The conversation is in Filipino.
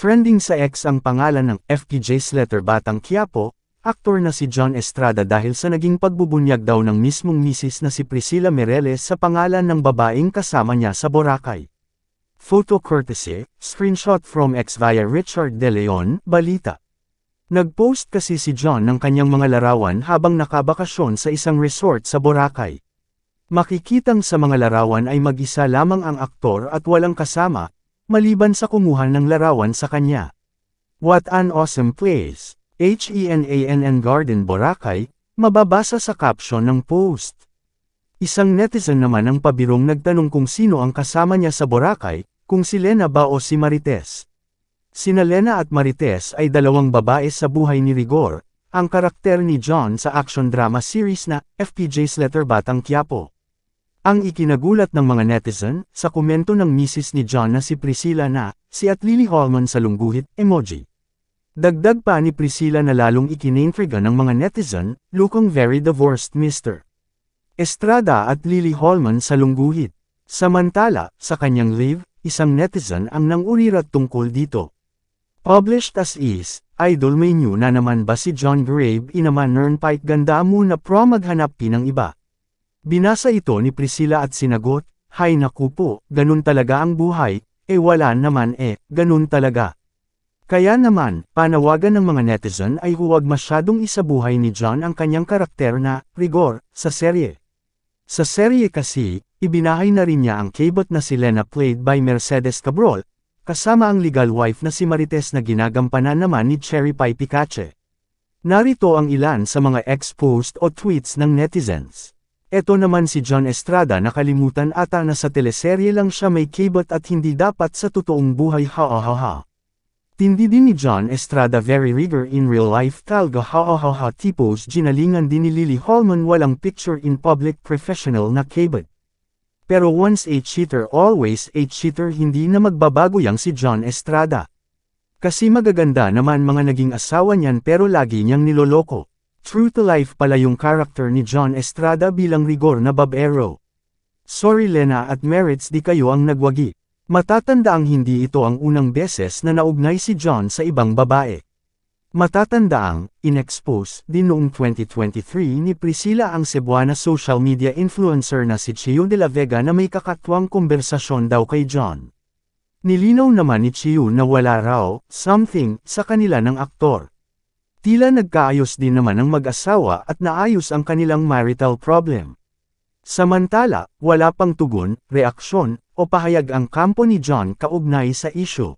Trending sa X ang pangalan ng FPJ Slater Batang Quiapo, aktor na si John Estrada dahil sa naging pagbubunyag daw ng mismong misis na si Priscilla Mireles sa pangalan ng babaeng kasama niya sa Boracay. Photo courtesy, screenshot from X via Richard De Leon, Balita. Nag-post kasi si John ng kanyang mga larawan habang nakabakasyon sa isang resort sa Boracay. Makikitang sa mga larawan ay mag-isa lamang ang aktor at walang kasama, maliban sa kumuha ng larawan sa kanya. What an awesome place! H-E-N-A-N-N Garden Boracay, mababasa sa caption ng post. Isang netizen naman ang pabirong nagtanong kung sino ang kasama niya sa Boracay, kung si Lena ba o si Marites. Sina Lena at Marites ay dalawang babae sa buhay ni Rigor, ang karakter ni John sa action drama series na FPJ's Letter Batang Quiapo. Ang ikinagulat ng mga netizen, sa komento ng misis ni John na si Priscilla na, si at Lily Holman sa lungguhit, emoji. Dagdag pa ni Priscilla na lalong ikinaintriga ng mga netizen, lukong very divorced Mr. Estrada at Lily Holman sa lungguhit. Samantala, sa kanyang live, isang netizen ang nangurirat tungkol dito. Published as is, idol may new na naman ba si John Grave inaman Nernpike ganda mo na pro maghanap pinang iba. Binasa ito ni Priscilla at sinagot, Hay naku po, ganun talaga ang buhay, eh wala naman eh, ganun talaga. Kaya naman, panawagan ng mga netizen ay huwag masyadong isabuhay ni John ang kanyang karakter na, rigor, sa serye. Sa serye kasi, ibinahay na rin niya ang kabot na si Lena played by Mercedes Cabrol, kasama ang legal wife na si Marites na ginagampanan naman ni Cherry Pie Picache. Narito ang ilan sa mga ex-post o tweets ng netizens. Eto naman si John Estrada nakalimutan ata na sa teleserye lang siya may kibot at hindi dapat sa totoong buhay ha ha ha ha. Tindi din ni John Estrada very rigor in real life talga ha ha ha ha tipos ginalingan din ni Lily Holman walang picture in public professional na kibot. Pero once a cheater always a cheater hindi na magbabago yang si John Estrada. Kasi magaganda naman mga naging asawa niyan pero lagi niyang niloloko. True to life pala yung character ni John Estrada bilang rigor na babero. Sorry Lena at Merits di kayo ang nagwagi. Matatanda ang hindi ito ang unang beses na naugnay si John sa ibang babae. Matatandaang, inexpose din noong 2023 ni Priscilla ang Cebuana social media influencer na si Chio de la Vega na may kakatwang konversasyon daw kay John. Nilinaw naman ni Chio na wala raw, something, sa kanila ng aktor. Tila nagkaayos din naman ang mag-asawa at naayos ang kanilang marital problem. Samantala, wala pang tugon, reaksyon, o pahayag ang kampo ni John kaugnay sa issue.